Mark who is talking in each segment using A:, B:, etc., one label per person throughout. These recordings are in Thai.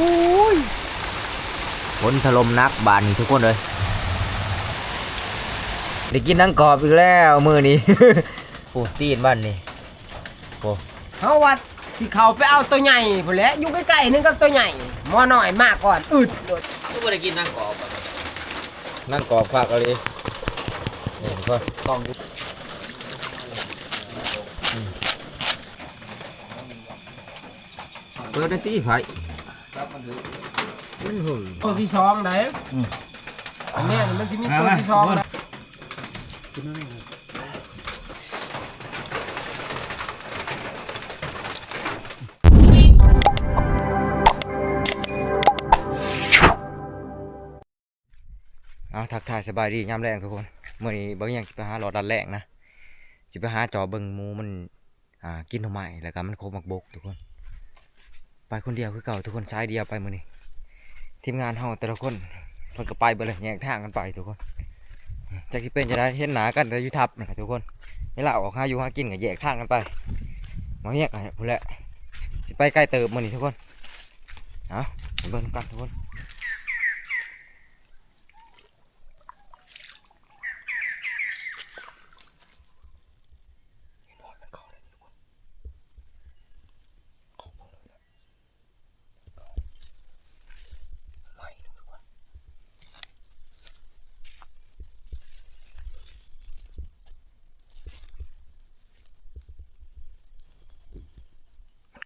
A: อ้ย
B: ฝนถล่มหนักบานนี้ทุกคนเลยได้กินนังกรอบอีกแล้วมือนี้โอ้ตีนบ้านนี่
A: เฮาว่าสิเขาไปเอาตัวใหญ่พุ่นแหละอยู่ใกล้ๆนึงกับตัวใหญ่หมอน้อยมากก่อนอึดโดด
B: ทุกคนได้กินนังกรอบนังกรอบคักอะไรนี่ทุกคนกล้องเปิดได้ตีไฟ มันหุ่น
A: ตัวที่สองได้อันเนี้ยมันสิมีตัวที่สองนะ
B: เอาทักทายสบายดียามแรงทุกคนเมื่อนี้บางอย่างสิไปหาหลอดดันแรงนะสิไปหาจอเบิงหมูมันอ่ากินทำไมแล้วก็มันโคมักบกทุกคน ไปคนเดียวคือเก่าทุกคนซ้ายเดียวไปมือนี้ทีมงานเฮาแต่ละคนคนก็ไปเบิดเลยแยกทางกันไปทุกคนจากที่เป็นจะได้เห็นหนากันแต่ยุทับนะทุกคนนี่ละออกหาอยู่หากินก็แยกทางกันไปมาเฮียกอะไรพูดแหละสิไปใกล้เติบมือนี้ทุกคนเอาเบิ่งกันทุกคน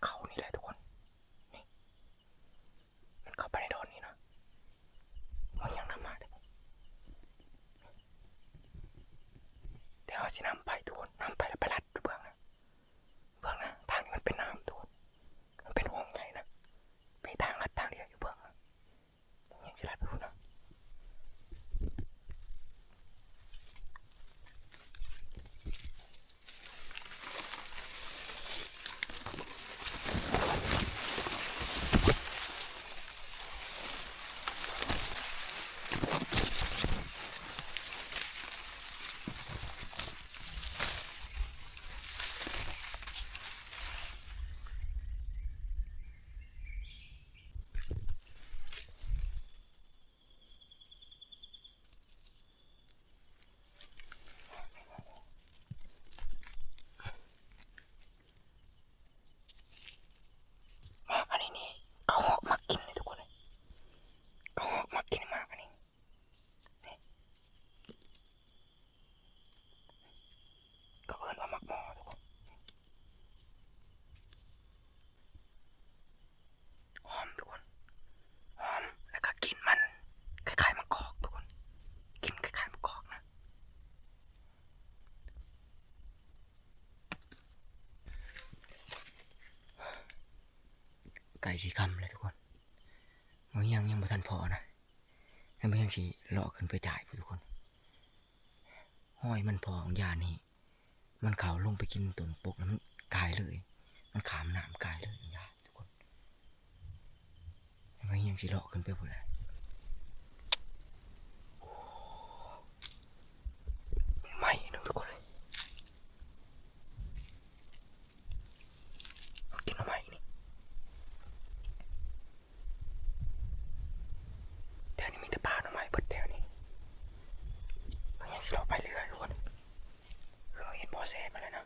B: เข้านี่แหละทุกคน นี่ มันเข้าไปในโดนนี้นะ มันยังนำมาเด้อ เดี๋ยวเราจะนำไปทุกคนนำไปแล้วไปรัดเบื้องนะเบื้องนะทางนี้มันเป็นน้ำทุกคนมันเป็นห้องใหญ่นะมีทางลัดทางเดียวอยู่เบื้องนะยังจะรัดไปพูดนะ มากอันนี้นี่เขาหอกมากินเลยทุกคนเลยเขาหอกมากินมากอันนี้นี่ก็เอินว่ามักหมอทุกคนหอมทุกคนหอมแล้วก็กินมันคล้ายๆมะกอกทุกคน กินคล้ายๆมะกอกนะ ไก่สีคำเลยทุกคนมันยังยังบ่ทันพอนะยังไม่ยังสีเลาะขึ้นไปจ่ายทุกคนห้อยมันพอของยานี่มันเขาลงไปกินต้นปกแล้วมันกายเลย มันขามหนามกายเลยยาทุกคนยังไม่ยังสีเลาะขึ้นไปหมดเลยม่นะทุกคนเลยมันกินอะไรนี่ แถวนี้มีแต่ป่าหน่อไม้เบิดแถวนี้มันยังสิเราไปเรื่อยทุกคนคือเราเห็นบอแซมาแล้วนะ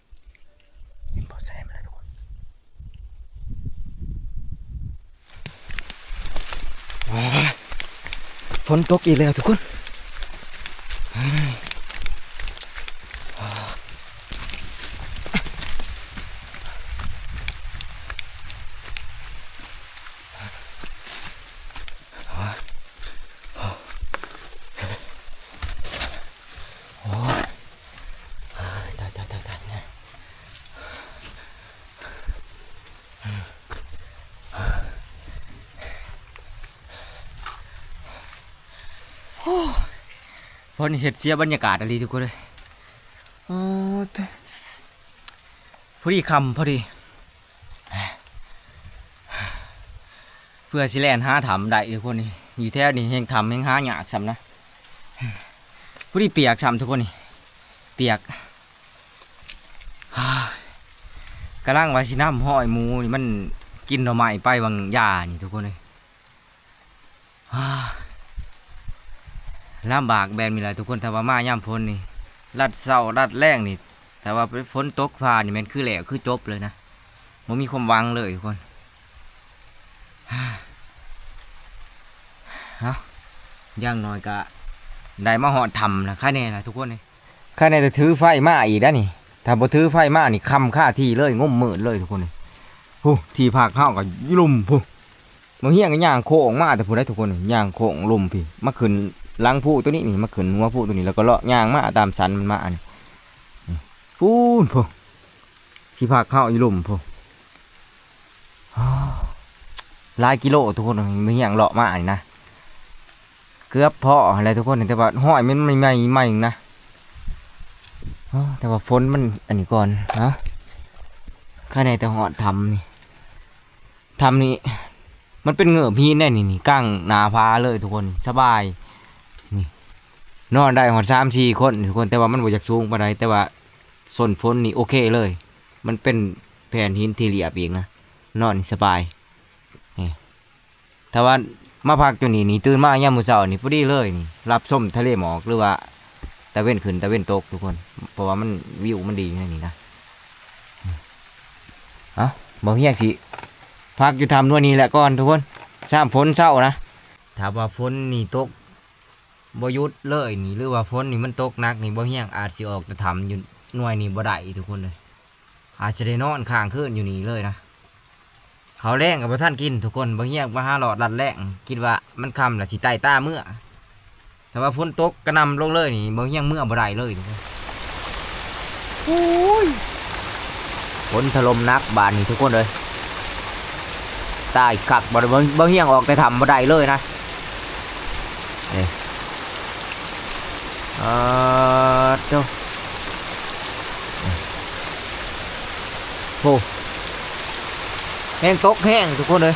B: เห็นบอแซมาแล้วทุกคนว้าว ฝนตกอีกแล้วทุกคนเฮ้ยว้าวโอ้ยเฮ้ยได้ได้ได้ได้เนี่ยโอ้ย ฝนเห็ดเสียบรรยากาศอะไรทุกคนเลยโอ้พอดีคำพอดี เพื่อสิแลนหาถามได้ทุกคนนี่อยู่แถวนี้ยังทำยังหาหยากซ้ำนะพอดีเปียกซ้ำทุกคนนี่เปียกฮ่ากำลังวาสิน้ำห้อยมูนี่มันกินหน่อไม้ไปบางยานี่ทุกคนเลยฮ่ ลำบากแบบนี้แหละทุกคนถ้าว่ามาย่ำฝนนี่รัดเสารัดแรงนี่แต่ว่าฝนตกฟ้านี่แมันคือแหลกคือจบเลยนะมันมีความวังเลยทุกคนฮ่าเอ้าอย่างน้อยก็ได้มาหอดทำนะค่าแน่ละทุกคนนี่ค่าแน่จะถือไฟมาอีกนะนี่ถ้าบ่ถือไฟมานี่คำค่าที่เลยงมมืดเลยทุกคนนี่ผู้ที่ภาคเข้าก็ลุ่มผู้มาเฮียงก็ย่างโค้งมาแต่ผู้ได้ทุกคนย่างโค้งลุ่มพี่มาขึ้น ลังผู้ตัวนี้นี่มาขึ้นหัวผู้ตัวนี้แล้วก็เลาะย่างมาตามสันมันมานี่นี่พูนผู้ที่ภาคเข้าอยู่ลุ่มผู้อ้าวหลายกิโลทุกคนมาเฮียงเลาะมานี่นะเกือบพออะไรทุกคนแต่ว่าห้อยมันไม่ไม่ไม่นะแต่ว่าฝนมันอันนี้ก่อนฮะข้างในแต่หอดทำนี่ทำนี่มันเป็นเหงือบพีนแน่นี่นี่กั้งนาพาเลยทุกคนสบาย นอนได้หอดสามสี่คนทุกคนแต่ว่ามันบ่อยากสูงปานใดแต่ว่าส่วนฝนนี่โอเคเลย มันเป็นแผ่นหินที่เรียบเองนะนอนสบายนี่แต่ว่ามาพักจนนี่นี่ตื่นมายามมื้อเช้านี่พอดีเลยนี่รับส้มทะเลหมอกหรือว่าตะเว้นขึ้นตะเว้นตกทุกคน เพราะว่ามันวิวมันดีอย่นี้นะเอาบอกเฮียกสิพักอยู่ทำนวดนี้แหละก่อนทุกคนสามฝนเศร้านะถ้าว่าฝนนี่ตก บหยุดเลยนี่หรือว่าฝนนี่มันตกหนักนี่บ่เฮียงอาจสิออกจะทำอยู่หน่วยนี่บ่ได้ทุกคนเลยอาจจะได้นอนข้างคืนอยู่นี่เลยนะเขาวแรงกับท่านกินทุกคนบ่เฮียงมาหาหลอดรัดแรงคิดว่ามันคำละสิไตตาเมื่อแต่ว่าฝนตกกระหนำลงเลยนี่บ่ยังเมื่อบ่ได้เลยทุกคนฝนถล่มหนักบานนี่ทุกคนเลยตายขักบ่ได้บ่บ่เฮียงออกแต่ทำบ่ได้เลยนะ เออเจ้าโอ้แห้งตกแห้งทุกคนเลย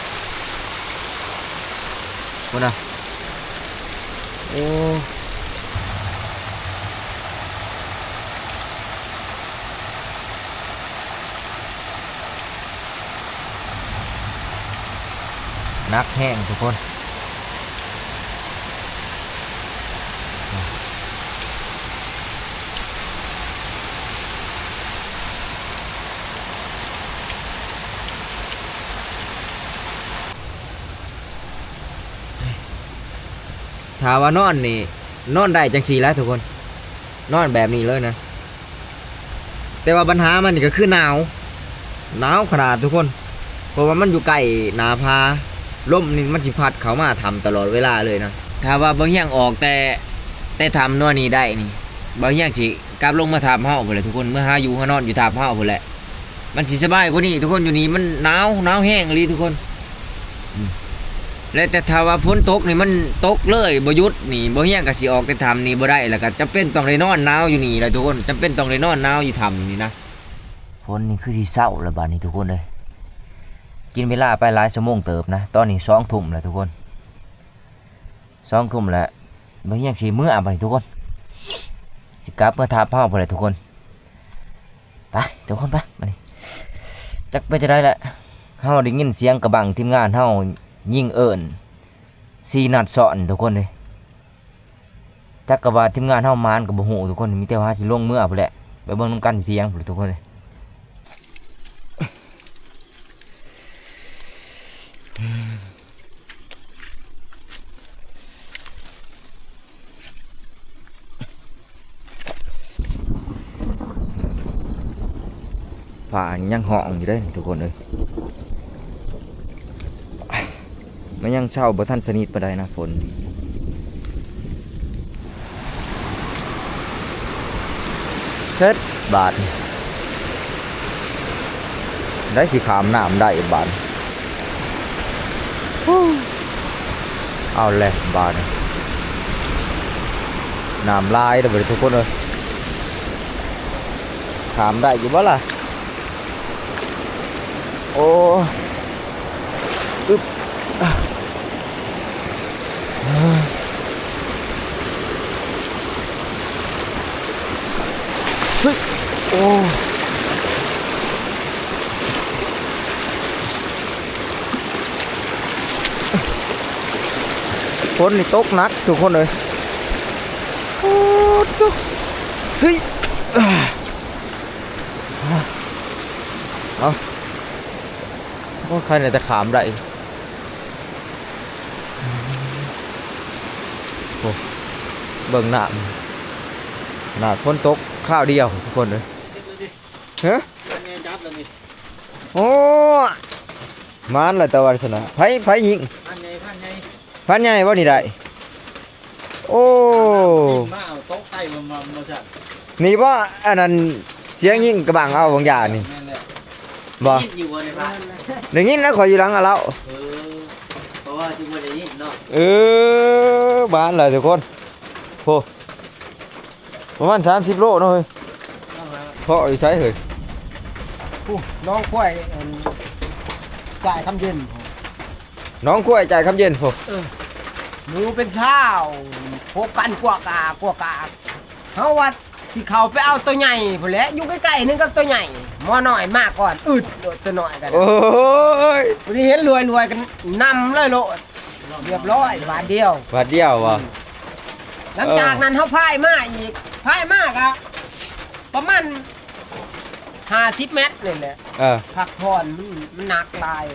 B: คนน่ะโอ้นักแห้งทุกคน ถามว่านอนนี่นอนได้จังสีแล้วทุกคน นอนแบบนี้เลยนะ แต่ว่าปัญหามันก็คือหนาว หนาวขนาดทุกคน เพราะว่ามันอยู่ใกล้นาพาลมนี่มันสิพัดเขามาทำตลอดเวลาเลยนะ ถ้าว่าบางอย่างออกแต่แต่ทำนวดนี้ได้นี่ บางอย่างสิกลับลงมาทำห้องไปเลยทุกคน เมื่อหาอยู่หานอนอยู่ทำห้องไปแหละ มันสิสบายกว่านี้ทุกคนอยู่นี่มันหนาวหนาวแห้งเลยทุกคน และแต่ถ้าว่าฝนตกนี่มันตกเลยบ่หยุดนี่บ่เฮียงก็สิออกไปทำนี่บ่ได้แล้วก็จำเป็นต้องได้นอนหนาวอยู่นี่แหละทุกคนจำเป็นต้องได้นอนหนาวอยู่ทำนี่นะฝนนี่คือสิเศร้าแล้วบาดนี้ทุกคนเลยกินเวลาไปหลายชั่วโมงเติบนะ ตอนนี้2ทุ่มแล้วทุกคน2ทุ่มแล้วบ่เฮียงสิมื้ออะบาดนี้ทุกคน สิกลับเมื่อทาเฮาพุ่นแหละทุกคนไปทุกคนไปมานี่จักไปจะได้แหละเฮาได้ยินเสียงกระบังทีมงานเฮา ยิ่งเอิญสีนัดสอนทุกคนเลยจักกะว่าทีมงานเฮามานกับบ่ฮู้ทุกคนมีแต่ว่าสิลงเมือเอาพุ่นแหละไปเบิ่งนํกันเสียงทุกคนเลยฝ่ายังห้องอยู่เด้ทุกคนเลย มันยังเช่าบ่ทันสนิทปานใดนะฝนเซ็ตบาท ได้สิขามน้ำได้บาทฮู้เอาแหละบาทน้ำลายเด้อทุกคนเลยขามได้อยู่บ่ล่ะ โอ้อึ๊บ เฮ้ยโอ้ฝนนี่ตกหนักทุกคนเลยโอ้ตกเฮ้ยเอาโอ้ใครเนี่ยจะขามได้โอ้เบิ่งหน้าหน้าฝนตก ข้าวเดียวทุกคนเลยเฮ้ย
C: จับแล้วนี่
B: โอ้มานละตะวันสนะไผไผยิง
C: พันไงพันไง
B: พันใหญ่บ่นี่ได้โอ้
C: มาเอาโต๊ะไก่มามามาสั่น
B: นี่บ่อันนั้นเสียงยิงกระบังเอาบางอย่างนี่
C: แม่นแหละ
B: บ่
C: ยินอยู่บ่ในบ้าน
B: ได้ยินแล้วขอยอยู่หลังอะแล้ว
C: เออเพราะว่าจุบ่ได้ยินเนาะ
B: เออบ้านเลยทุกคนโห ประมาณ30โลเนาะเฮ้ย
C: เอามา
B: เพาะอยู่ใช้เฮ้ย
A: ผู้น้องกล้วยเอิ่นจ่ายคำเย็น
B: น้องกล้วยจ่ายคำเย็นโห
A: หนูเป็นเช้าพบกันกว่ากากว่ากาเฮาว่าสิเขาไปเอาตัวใหญ่พุ่นแหละอยู่ใกล้ๆนึงกับตัวใหญ่หมอน้อยมากก่อนอึดโดดตัวน้อยกัน
B: โอ้ย
A: วันนี้เห็นรวยๆกันนำเลยโลดเรียบร้อยบาทเดียว
B: บาดเดียวว่ะ
A: หลังจากนั้นเขาพายมาอีก พายมากอะประมาณห้าสิบเมตรนี่แหละ
B: เออ
A: พักผ่อนมันมันหนักหลาย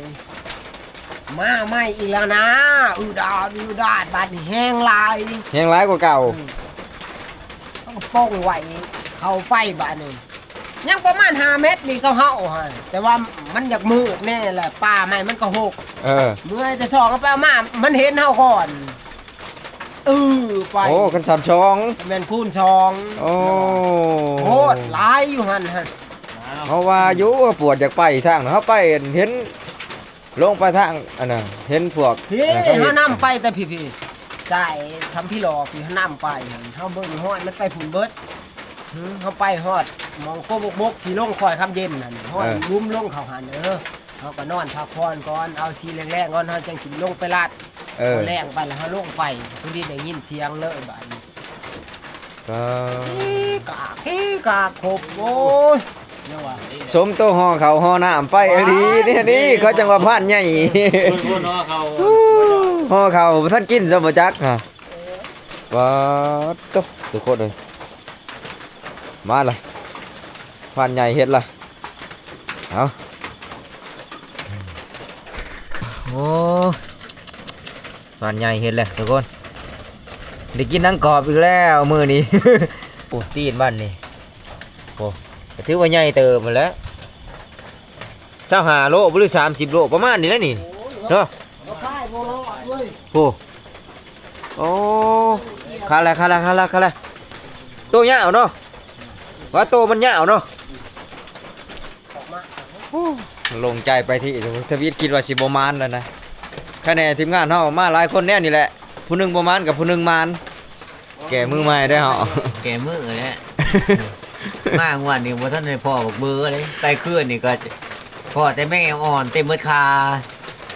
A: มาไม่อีกแล้วนะอือดาดอือดาดบาดนี่แห้งหลาย
B: ยังร้ายกว่าเก่า
A: ต้องโป้งไหวเข้าไปบาดนี่ยังประมาณห้าเมตรนี่ก็เห่าฮะแต่ว่ามันอยากมืดแน่แหละป่าไม้มันก็หก
B: เออ
A: เมื่อยแต่สองก็ไปเอามา มันเห็นเฮาก่อน เออไป
B: โอ้กันสามช่อง
A: แม่นคูณสอง
B: โอ้
A: โคตรหลายอยู่หันฮะ
B: เพราะว่าอยู่ว่าปวดอยากไปทางนั้นเขาไปเห็นลงไปทางอันน่ะเห็นพวก
A: พี่
B: อันนั้น
A: เฮา
B: เขา
A: นำไปแต่พี่ๆจ่ายทำพี่หลอกพี่เฮานำไปหั่นเฮาเบิ่งฮอดมันไปผุนเบิดหือเฮาไปฮอดมองโกบกบกสิลงคอยคำเย็นนั่นฮอดลุ่มลงเขาหันเออเฮาก็นอนพักผ่อนก่อนเอาสีแรงๆก่อนเฮาจังสิลงไปลาด
B: เออ
A: เอาแรงไปแล้วเฮาลงไปผู้ดีได้ยินเสียงเลยบาดนี้
B: ก็
A: ฮีกากฮีกากครบโอ้ยเนี่ยว่า
B: สมโตวห่อเขาห่อน้ำไปอดีนี่นี่เขาจังว่าพานใหญ่
C: คนคนเนาะเขา
B: ห่อเขาบ่ท่านกินซะบ่จักฮะว้าดตบทุกคนเลยมาเลยพานใหญ่เฮ็ดละเอาโอ้ พานใหญ่เฮ็ดเลยทุกคนได้กินนังกรอบอีกแล้วมือนี้โอ้ตีนบ้านนี่โอ้ถือว่าใหญ่เติบมาแล้ว25โลหรือ30โลประมาณนี้แล้วนี่เนาะ
A: บ่คายบ่รอดเว้ย
B: โอ้โอ้คาละคาละคาละคาละตัวยาเนาะว่าตัวมันยาเนาะลงใจไปที่ทวิตคิดว่าสิบมานแล้วนะ คะแนนทีมงานเฮามาหลายคนแน่นี่แหละ ผู้หนึงบ่มานกับผู้หนึงมาน แก่มือใหม่ได้อเฮา
C: แกมือแหละมางวันนี้บ่ทันได้พ่อบอกเบอร์เลยไปคืนนี่ก็พ่อแต่แม่อ่อนเต็มเบิดคา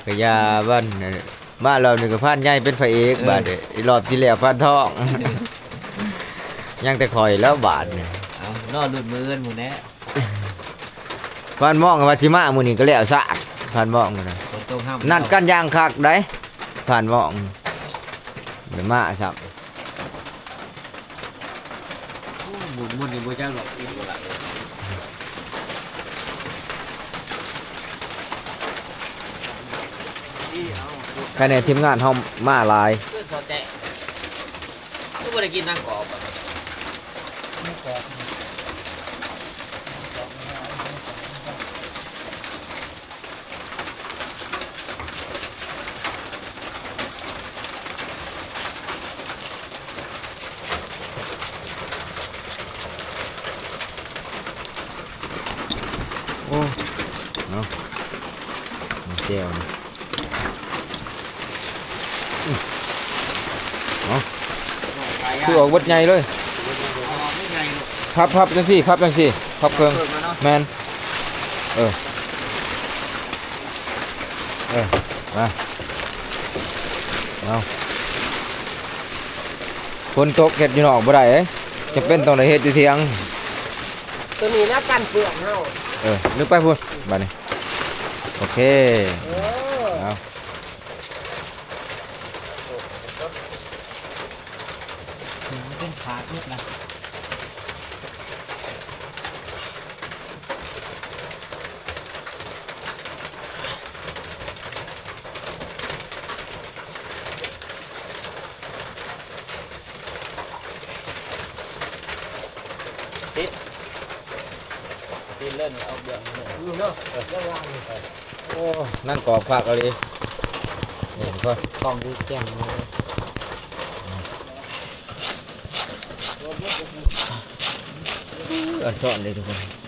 B: ก็อย่าบ้านเออมาเรานี่ก็พานใหญ่เป็นพระเอก
C: เออ
B: บาดนี้อีรอบที่แล้วพานทอง ยังแต่คอยแล้วบาดนี่
C: เอานอนหลุดมือกันหมดแล้ว
B: พานมองว่าสิมามื้อนี้ก็แล้วซะพานมองนั่นน่ะ
C: ฝนตก ห้าม
B: นัดกันอย่างคักได้ผ่านหมองเดี๋ยวมาครับ
C: หมุนมุนนี่บ่จักหรอกอีกบ่ล่ะ
B: คะแนนทีมงานเฮามาหลาย
C: เพื่อนสอดแตะก็บ่ได้กินนางกรอบอะ
B: โจียวนี่อื้อเนาะคือออกบดใหญ่เลย
C: ไม่ไงหรอก
B: พับพับจังสี่พับจังสี่พับเครื่อง
C: เปิดมาเนาะ
B: แมนเออเออมาเอาฝนตกเฮ็ดอยู่นอกบ่ได้เอ้ยจะเป็นต้องได้เฮ็ดอยู่เที่ยง
A: ตัวนี้นะกันเปลือกเฮา
B: เออนึกไปพูดบัดนี้ โอเค
A: เอา
B: เป็น
D: ขาดเนี่ยนะ
C: เล่นเอาเบื่อมาเลย
D: นี่เนาะเรื่องราวนี่
B: โอ้นั่งกรอบฝากเอาเลยนี่ทุกคน
C: กล้องดูแจ่มเลย
B: อันซ่อนเลยทุกคน